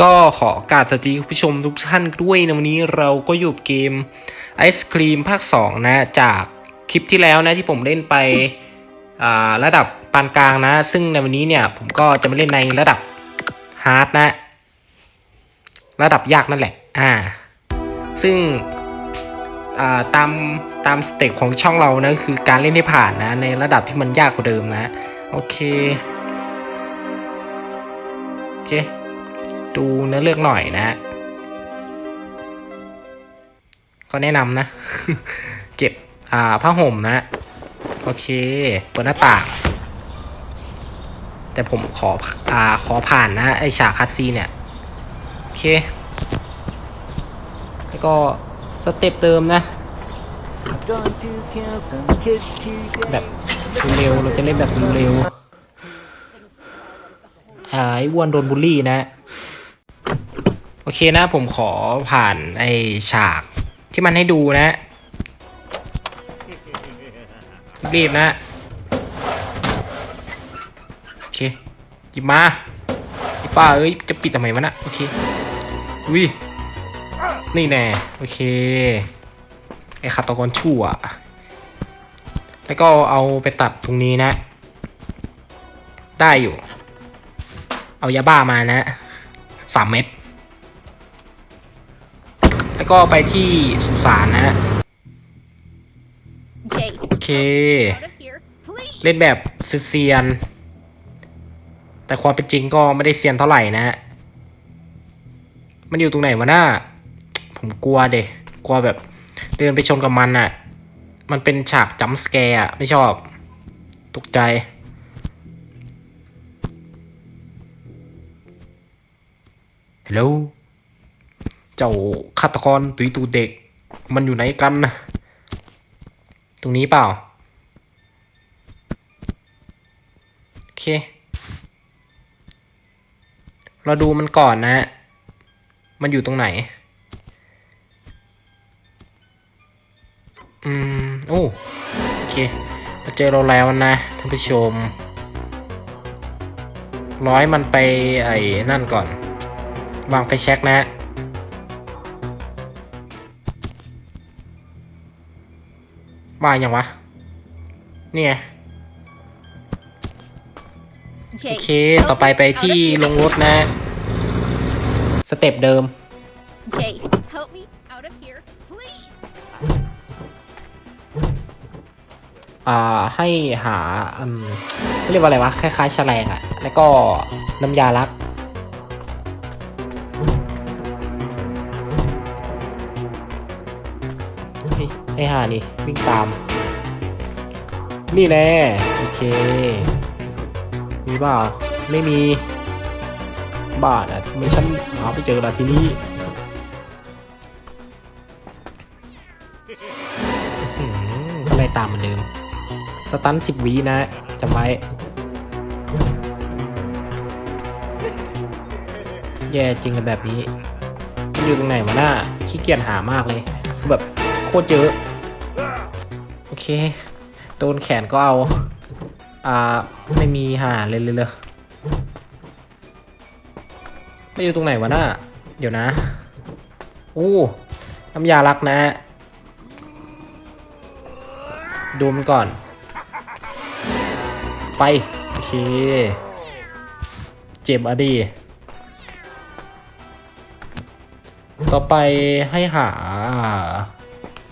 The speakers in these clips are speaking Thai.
ก็ขอกราบสวัสดีคุณผู้ชมทุกท่านด้วยนะวันนี้เราก็อยู่เกมไอศครีมภาค 2 นะ จากคลิปที่แล้วนะที่ผมเล่นไประดับปานกลางนะ ซึ่งในวันนี้เนี่ยผมก็จะมาเล่นในระดับฮาร์ดนะ ระดับยากนั่นแหละ อ่า ซึ่งตามตามสเต็ปของช่องเรานะคือการเล่นให้ผ่านนะ ในระดับที่มันยากกว่าเดิมนะ โอเคโอเค ดูเนื้อเรื่องหน่อยนะ ก็แนะนำนะ เก็บอ่าผ้าห่มนะ โอเค เปิดหน้าต่าง แต่ผมขออ่าขอผ่านนะ ไอฉากคัสซีเนี่ย โอเค แล้วก็สเต็ปเดิมนะ แบบเร็วเราจะเล่นแบบเร็วอ่าไอ้วนโดนบูลลี่นะ อเคนะผมขอผ่านไอ้ฉากที่มันให้ดูนะ รีบๆนะ โอเคหยิบมาไอป้าเอ้ย จะปิดทำไมวะนะโอเคอุ้ยนี่แน่ โอเค ไอ้ฆาตกรชั่ว แล้วก็เอาไปตัดตรงนี้นะ ได้อยู่ เอายาบ้ามานะสามเม็ด แล้วก็ไปที่สุสานนะ Jay, โอเค out of here, please. เล่นแบบเซียนๆแต่ความเป็นจริงก็ไม่ได้เซียนเท่าไหร่นะมันอยู่ตรงไหนวะหน้า ผมกลัวเดะกลัวแบบเดินไปชนกับมันอะ่ะมันเป็นฉากจัมป์สแกร์อะไม่ชอบตกใจฮัลโหล เจ้าฆาตกรตุยตูเด็ก มันอยู่ไหนกันนะตรงนี้เปล่า โอเค เราดูมันก่อนนะ มันอยู่ตรงไหน อืม โอ้โอเคมาเจอเราแล้วนะท่านผู้ชม ร้อยมันไปไอ้นั่นก่อน วางไฟแช็กนะ วางยังวะ นี่ไง โอ Jay, เค ต่อไปไปที่ลงรถนะ สเต็ปเดิม Jay, help me out of here, please. อ่า ให้หาอืมเรียกว่าอะไรวะ คล้ายๆแฉลงอะ แล้วก็น้ำยาลัก ให้ห้หานี่วิ่งตาม นี่แน่โอเค มีเปล่าไม่มี บ้าอะทำไมฉันหาไปเจอละทีนี้ก็ไล่ตามเหมือนเดิม สตันสิบวินะจำไว้แย่จริงเลยแบบนี้มันอยู่ตรงไหนวะหน้าขี้เกียจหามากเลยคือแบบโคตรเยอะโอ เค โดนแขนก็เอา อ่า ไม่มีหาเลยเลยเลยไม่อยู่ตรงไหนวะน้าเดี๋ยวนะ อู้น้ำยาลักนะ ดูมันก่อน ไป โอเค เจ็บอะดี ต่อไปให้หา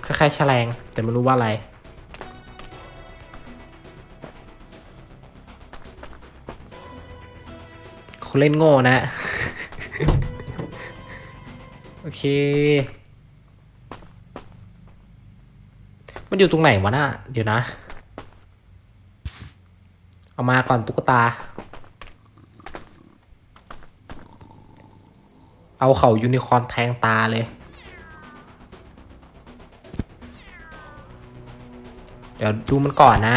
คล้ายๆแฉลงแต่ไม่รู้ว่าอะไร เล่นโง่นะ โอเค มันอยู่ตรงไหนวะน่ะ เดี๋ยวนะ เอามาก่อนตุ๊กตา เอาเข่ายูนิคอร์นแทงตาเลย เดี๋ยวดูมันก่อนนะ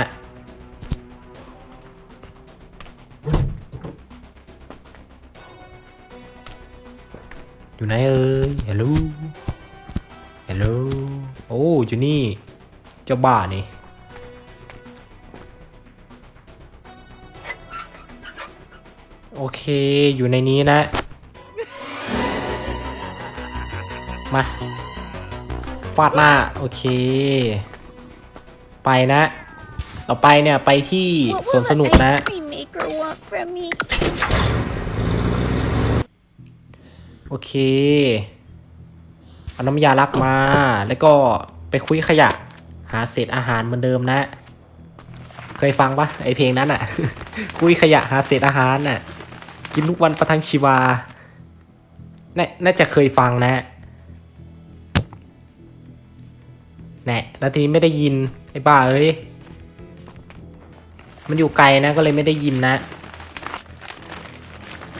ไหนเอ่ยฮัลโหลฮัลโหลโอ้อยู่นี่เจ้าบ้านี่โอเคอยู่ในนี้นะ มาฟาดหน้า โอเค ไปนะ ต่อไปเนี่ย ไปที่สวนสนุกนะ ice cream maker want from me? โอเค เอาน้ำยาลักมา แล้วก็ไปคุยขยะ หาเศษอาหารเหมือนเดิมนะ เคยฟังปะไอเพลงนั้นอะคุยขยะหาเศษอาหารน่ะ กินทุกวันประทังชีวา น่าน่าจะเคยฟังนะแน่แล้วทีนี้ไม่ได้ยิน ไอ้บ้าเอ้ย มันอยู่ไกลนะก็เลยไม่ได้ยินนะ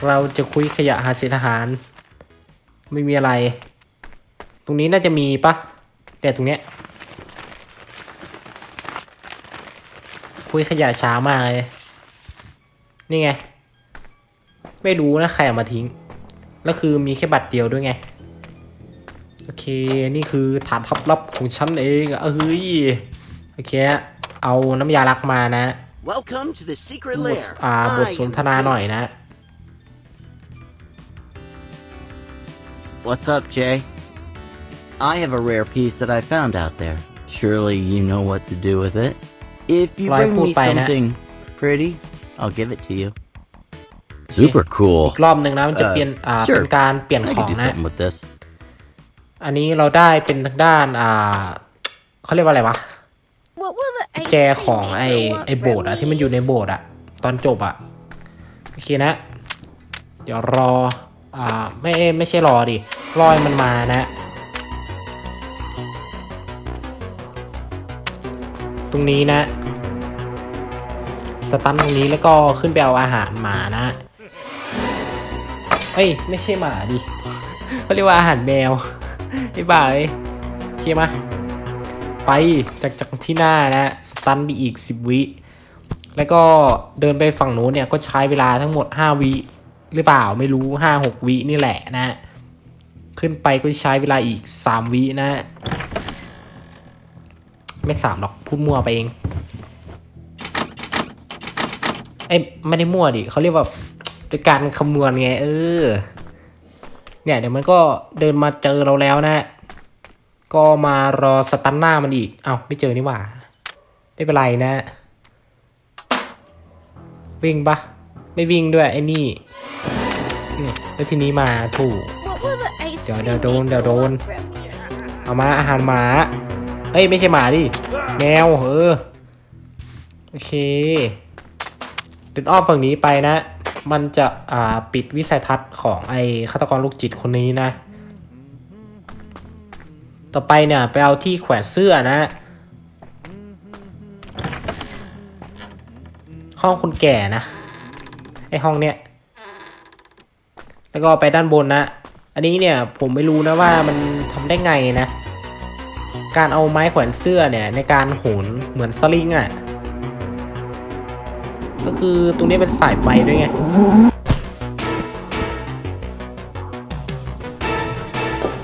เราจะคุยขยะหาเศษอาหาร ไม่มีอะไร ตรงนี้น่าจะมีปะแต่ตรงเนี้ยคุยขยะช้ามากเลย นี่ไง ไม่รู้นะใครเอามาทิ้ง แล้วคือมีแค่บัตรเดียวด้วยไง โอเค นี่คือฐานทัพลับของฉันเองอะเฮ้ย โอเค เอาน้ำยาลักมานะ Welcome to the secret บท lair. อ่าบท I สนทนาหน่อยนะ What's up, Jay? I have a rare piece that I found out there. Surely you know what to do with it. If you Like bring me พูดไปนะ something pretty, I'll give it to you. Super cool. อีกรอบหนึ่งนะมันจะเอ่อเปลี่ยนอ่า sure เป็นการเปลี่ยน I ขอ could ง do นะ something with this. อันนี้เราได้เป็นทางด้านอ่าเขาเรียกว่าอะไรวะ What will the ice แจ cream ของไอ maker want ไอโบสถ์ from อะที่มัน me? อยู่ในโบสถ์อะตอนจบอะโอเคนะ เดี๋ยวรอ อ่าไม่ไม่ใช่รอดิรอให้มันมานะ ตรงนี้นะสตันตรงนี้แล้วก็ขึ้นไปเอาอาหารหมานะเอ้ยไม่ใช่หมาดิเขาเรียกว่าอาหารแมวไอ้บ่าเอ้ยเคมาไปจากจากที่หน้านะสตันไปอีก 10 วิ แล้วก็เดินไปฝั่งโน้นเนี่ยก็ใช้เวลาทั้งหมด 5 วิ หรือเปล่าไม่รู้5 6วินี่แหละนะ ขึ้นไปก็ใช้เวลาอีก3วินะ ไม่สามหรอกพูดมั่วไปเองเอ้ไม่ได้มั่วดิเขาเรียกว่าเป็นการคำนวณไง เออ เนี่ยเดี๋ยวมันก็เดินมาเจอเราแล้วนะ ก็มารอสตันหน้ามันอีก เอา้าไม่เจอนี่หว่า ไม่เป็นไรนะ วิ่งปะไม่วิ่งด้วยไอ้นี่ นี่แล้วทีนี้มาถูก เดี๋ยวเดี๋ยวโดนเดี๋ยวโดน เอามาอาหารหมา เอ้ยไม่ใช่หมาดิ แมวเออ โอเคเดินอ้อมฝั่งนี้ไปนะ มันจะอ่าปิดวิสัยทัศน์ของไอ้ฆาตกรลูกจิตคนนี้นะ ต่อไปเนี่ยไปเอาที่แขวนเสื้อนะ ห้องคนแก่นะ ไอห้องเนี้ย แล้วก็ไปด้านบนนะ อันนี้เนี่ยผมไม่รู้นะว่ามันทำได้ไงนะ การเอาไม้แขวนเสื้อเนี่ยในการโหนเหมือนสลิงอะ่ะ ก็คือตรงนี้เป็นสายไฟด้วยไง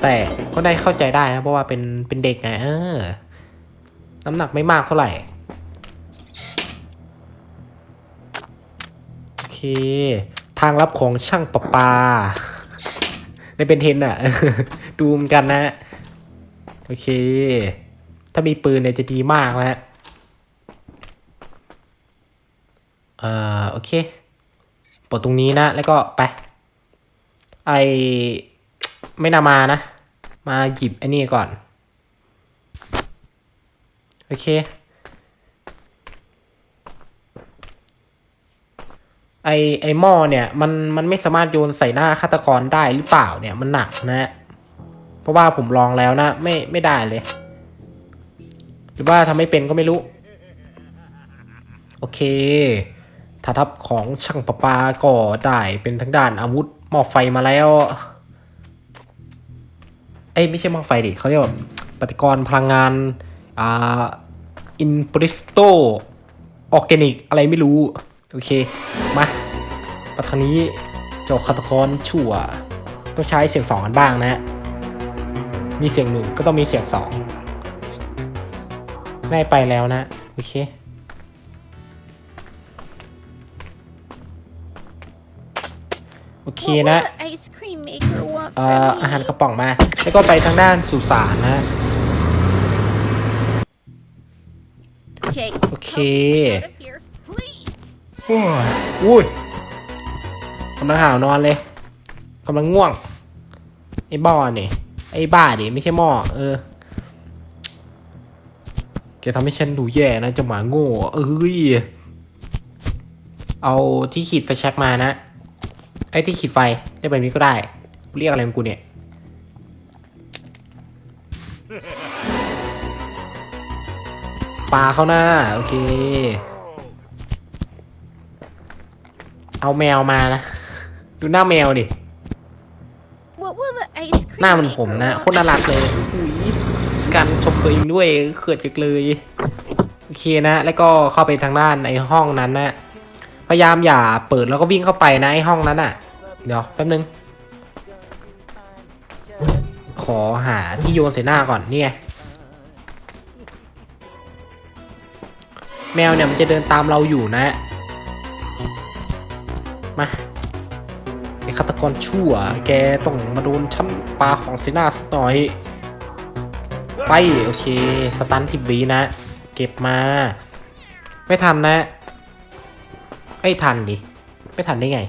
แต่ก็ได้เข้าใจได้นะเพราะว่าเป็นเป็นเด็กไงเออ น้ำหนักไม่มากเท่าไหร่โอเค ทางลับของช่างประปาได้เป็นเทนอะดูเหมือนกันนะโอเค ถ้ามีปืนเนี่ยจะดีมากนะเอ่อโอเคปลดตรงนี้นะ แล้วก็ไป ไอไม่นามานะ มาหยิบไอ้นี่ก่อน โอเค ไอไอหม้อเนี่ยมันมันไม่สามารถโยนใส่หน้าฆาตกรได้หรือเปล่าเนี่ยมันหนักนะ เพราะว่าผมลองแล้วนะ ไม่ไม่ได้เลย หรือว่าทำไม่เป็นก็ไม่รู้ โอเคฐาทัพของช่างประปาก็ได้เป็นทั้งด้านอาวุธหม้อไฟมาแล้วเอ้ยไม่ใช่หม้อไฟดิเขาเรียกว่าปฏิกรณ์พลังงานอ่าอินปริสโตออร์แกนิกอะไรไม่รู้ โอเค มาปัทางนี้เจ้าฆาตกรชั่ว ต้องใช้เสียงสองกันบ้างนะมีเสียงหนึ่งก็ต้องมีเสียงสองได้ไปแล้วนะ โอเค โอเค What will นะ the ice cream maker want want เอ่อ from อาหาร me? กระป๋องมา แล้วก็ไปทางด้านสุสานนะ Jake, Okay. help me อุ้ยกำลังหาวนอนเลยกำลังง่วง ไอ้บ้าเนี่ยไอ้บ้าดิไม่ใช่หม้อเออแกทำให้ฉันดูแย่นะเจะหมาโง่เอ้ยเอาที่ขีดไฟแช็กมานะ ไอ้ที่ขีดไฟเรียกแบบนี้ก็ได้ เรียกอะไรของกูเนี่ย ปลาเข้าหน้า โอเค เอาแมวมานะ ดูหน้าแมวดิ What will the ice cream หน้ามันผม maker นะ want โคตรน่ารักเลยอุ๊ยการชมตัวเองด้วยเขิดจังเลย โอเคนะ แล้วก็เข้าไปทางด้านไอ้ห้องนั้นนะ พยายามอย่าเปิดแล้วก็วิ่งเข้าไปนะไอ้ห้องนั้นอะ เดี๋ยวแป๊บนึง ขอหาที่โยนใส่หน้าก่อนนี่ไงแมวเนี่ยมันจะเดินตามเราอยู่นะ มาไอ้ฆาตกรชั่ว แกต้องมาโดนชั้นปลาของเซน่าสักหน่อย ไป โอเค สตันสิบวีนะ เก็บมา ไม่ทันนะ ไม่ทันดิ ไม่ทันได้ไง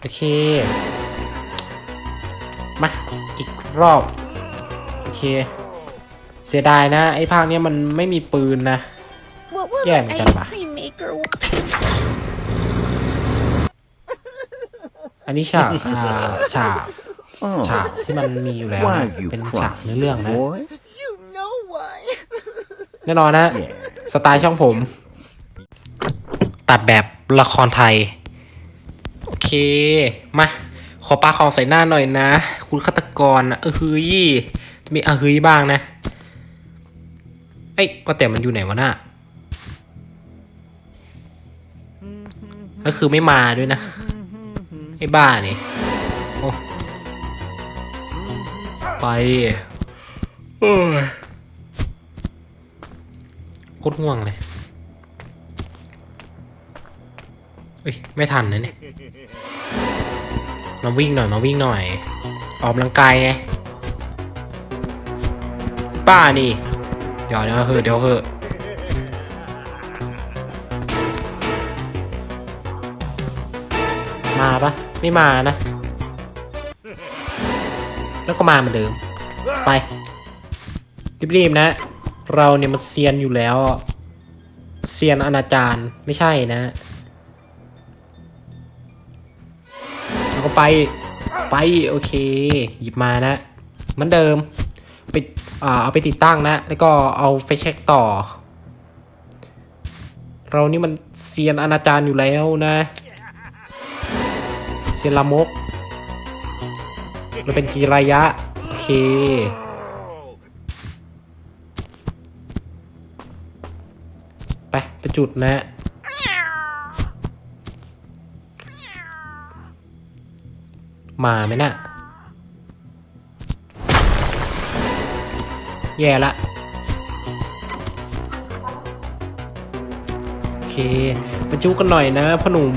โอเค มา อีกรอบ โอเค เสียดายนะ ไอ้ภาคเนี้ยมันไม่มีปืนนะ What will Yeah, the mình ice cần mà. cream maker want? อันนี้ฉากอ่าฉาก Oh, ฉากที่มันมีอยู่แล้ว why นะ are you เป็นฉาก crying, เนื้อเรื่องนะ boy? You know why. แน่นอนนะ สไตล์ช่องผม ตัดแบบละครไทย โอเค มา ขอปลาของใส่หน้าหน่อยนะ คุณฆาตกรนะเออฮืยจะมีเออฮืยบ้างนะ เอ้ยว่าแต่มันอยู่ไหนวะน่ะ ก็คือไม่มาด้วยนะไอ้บ้านี่โอ้ไปเอ้ยโคตรง่วงเลยเอ้ยไม่ทันนะเนี่ยมาวิ่งหน่อยมาวิ่งหน่อย ออกกำลังกายไงป้านี่เดี๋ยวเดี๋ยวเหอะเดี๋ยวเหอะ มาปะไม่มานะ แล้วก็มาเหมือนเดิม ไปรีบๆนะ เราเนี่ยมันเซียนอยู่แล้วเซียนอนาจารไม่ใช่นะแล้วก็ไปไปโอเค หยิบมานะเหมือนเดิมไปอเอาไปติดตั้งนะ แล้วก็เอาไฟเช็คต่อ เรานี่มันเซียนอนาจารอยู่แล้วนะ เซียนลามกเราเป็นกีรายะ โอเค ไป ไปจุดนะมาไหมน่ะ แย่ละ โอเคมาจูกันหน่อยนะพ่อหนุ่ม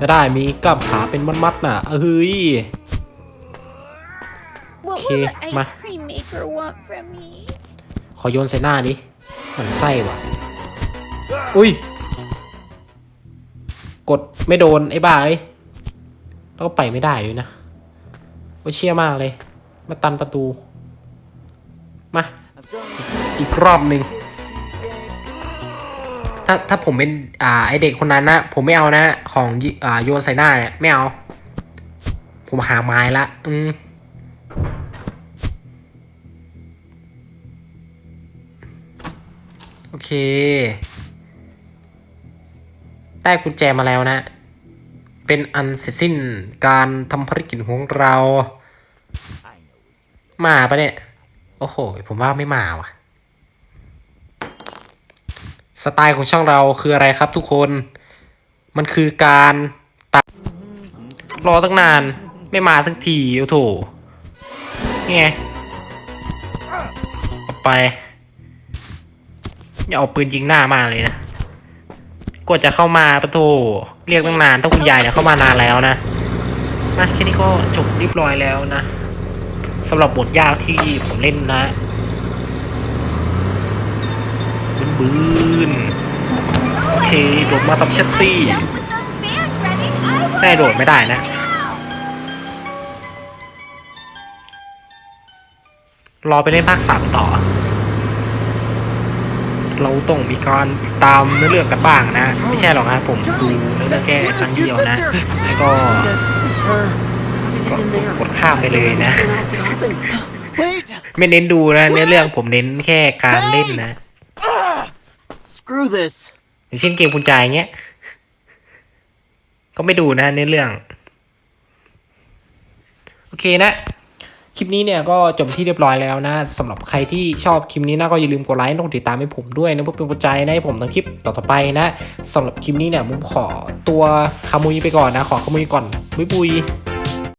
จะได้มีกล้ามขาเป็นมัดๆน่ะเอ้ย What Okay, will the ma. ice cream maker want from me? ขอโยนใส่หน้าดิเหมือนไส้ว่ะ อุ้ย กดไม่โดนไอ้บ้าเอ้ยแล้วก็ไปไม่ได้ด้วยนะว่าเชี่ยมากเลย มาตันประตู มา อีกรอบหนึ่ง ถ้าถ้าผมเป็นอ่าไอเด็กคนนั้นนะผมไม่เอานะ ของอ่าโยนใส่หน้าเนี่ยไม่เอา ผมหาไม้ละ อืมโอเค ได้กุญแจมาแล้วนะ เป็นอันเสร็จสิ้นการทำภารกิจของเรา มาปะเนี่ย โอ้โห ผมว่าไม่มาว่ะ สไตล์ของช่องเราคืออะไรครับทุกคน มันคือการตัด รอตั้งนานไม่มาทั้งทีโอ้โถนี่ไงเอาไป อย่าเอาปืนยิงหน้ามาเลยนะกว่าจะเข้ามาปะโถเรียกตั้งนานถ้าคุณยายเนี่ยเข้ามานานแล้วนะนะแค่นี้ก็จบเรียบร้อยแล้วนะสำหรับบทยากที่ผมเล่นนะ บืนบืนๆโอเคโดดมาตับเชสซี่ Jump with the band ready. I will ได้โดดไม่ได้นะ now. รอไปเล่นภาคสามต่อ เราต้องมีการตามเนื้อเรื่องกันบ้างนะ ไม่ใช่หรอกนะผมดูเนื้อเรื่องแค่ครั้งเดียวนะแล้วก็ Yes, it's her. How ก็ did it get in there? กดข้ามไปเลยนะ Wait! ไม่เน้นดูนะเนื้อเรื่องผมเน้นแค่การเล่นนะ Screw this. อย่างเช่นเกมคุณจ่ายเงี้ย ก็ไม่ดูนะเนื้อเรื่อง โอเคนะ คลิปนี้เนี่ยก็จบที่เรียบร้อยแล้วนะสำหรับใครที่ชอบคลิปนี้นะก็อย่าลืมกดไลค์กดติดตามให้ผมด้วยนะเพื่อเป็นกำลังใจให้ผมทำคลิปต่อๆไปนะสำหรับคลิปนี้เนี่ยผมขอตัวขโมยไปก่อนนะ ขอขโมยก่อนบุยบุย